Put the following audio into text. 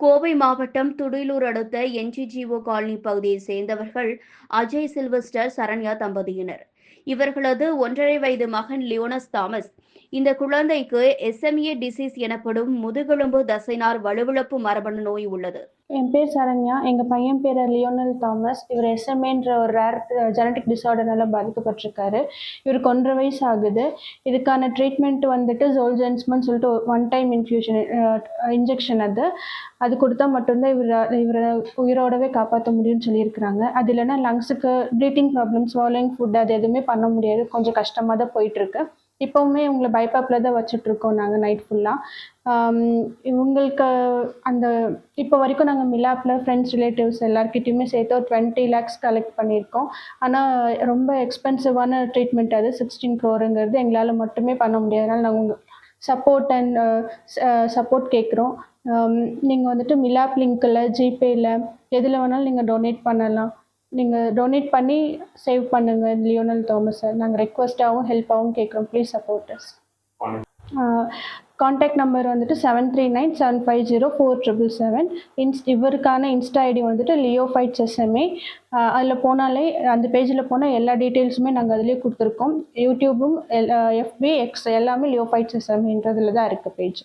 கோவை மாவட்டம் துடிலூர் அடுத்த NGGO colony பகுதியைச் சேர்ந்தவர்கள் அஜய் சில்வஸ்டர் சரண்யா தம்பதியினர். இவர்களது ஒன்றரை வயது மகன் லியோனஸ் தாமஸ். இந்த குழந்தைக்கு எஸ்எம்ஏ டிசீஸ் எனப்படும் முதுகெலும்பு தசைனார் வலுவிழப்பு மரபணு நோய் உள்ளது. என் பேர் சரண்யா. எங்கள் பையன் பேர் லியோனல் தாமஸ். இவர் எஸ்எம்ஏன்ற ஒரு ரேர் ஜெனட்டிக் டிசார்டர்னால பாதிக்கப்பட்டிருக்காரு. இவருக்கு ஒன்றரை வயசு ஆகுது. இதுக்கான ட்ரீட்மெண்ட் வந்துட்டு ஜோல்ஜென்ஸ்மன் சொல்லிட்டு ஒன் டைம் இன்ஃபியூஷன் இன்ஜெக்ஷன் அது. அது கொடுத்தா மட்டும்தான் இவர் இவரை உயிரோடவே காப்பாற்ற முடியும்னு சொல்லியிருக்கிறாங்க. அது இல்லைன்னா லங்ஸுக்கு ப்ரீத்திங் ப்ராப்ளம் ஸ்வாலிங் ஃபுட் அது எதுவுமே பண்ண பண்ண முடியாது. கொஞ்சம் கஷ்டமாக தான் போயிட்டுருக்கு. இப்போவுமே உங்களை பைபாப்பில் தான் வச்சுட்ருக்கோம் நாங்கள் நைட் ஃபுல்லாக இவங்களுக்கு அந்த இப்போ வரைக்கும் நாங்கள் மிலாப்பில் ஃப்ரெண்ட்ஸ் ரிலேட்டிவ்ஸ் எல்லாருக்கிட்டையுமே சேர்த்து ஒரு டுவெண்ட்டி லேக்ஸ் கலெக்ட் பண்ணியிருக்கோம். ஆனால் ரொம்ப எக்ஸ்பென்சிவான ட்ரீட்மெண்ட் அது. சிக்ஸ்டீன் க்ரோருங்கிறது எங்களால் மட்டுமே பண்ண முடியாதனால நாங்கள் உங்கள் சப்போர்ட் அண்ட் சப்போர்ட் கேட்குறோம். நீங்கள் வந்துட்டு மிலாப் லிங்க்கில் ஜிபேயில் எதில் வேணாலும் நீங்கள் டொனேட் பண்ணலாம். நீங்கள் டொனேட் பண்ணி சேவ் பண்ணுங்கள் லியோனல் தாமஸை நாங்கள் ரெக்வஸ்ட்டாகவும் ஹெல்ப்பாகவும் கேட்குறோம் ப்ளீஸ் சப்போர்ட்டர்ஸ் காண்டாக்ட் நம்பர் வந்துட்டு seven three nine seven five zero four triple seven இன்ஸ் இவருக்கான இன்ஸ்டா ஐடி வந்துட்டு லியோ ஃபைட்ஸ் எஸ்எம்ஏ அதில் போனாலே அந்த பேஜில் போனால் எல்லா டீட்டெயில்ஸுமே நாங்கள் அதிலே கொடுத்துருக்கோம். யூடியூபும் எஃபி எக்ஸ் எல்லாமே லியோ ஃபைட்ஸ் எஸ்எம்ஏன்றதுல தான் இருக்குது பேஜ்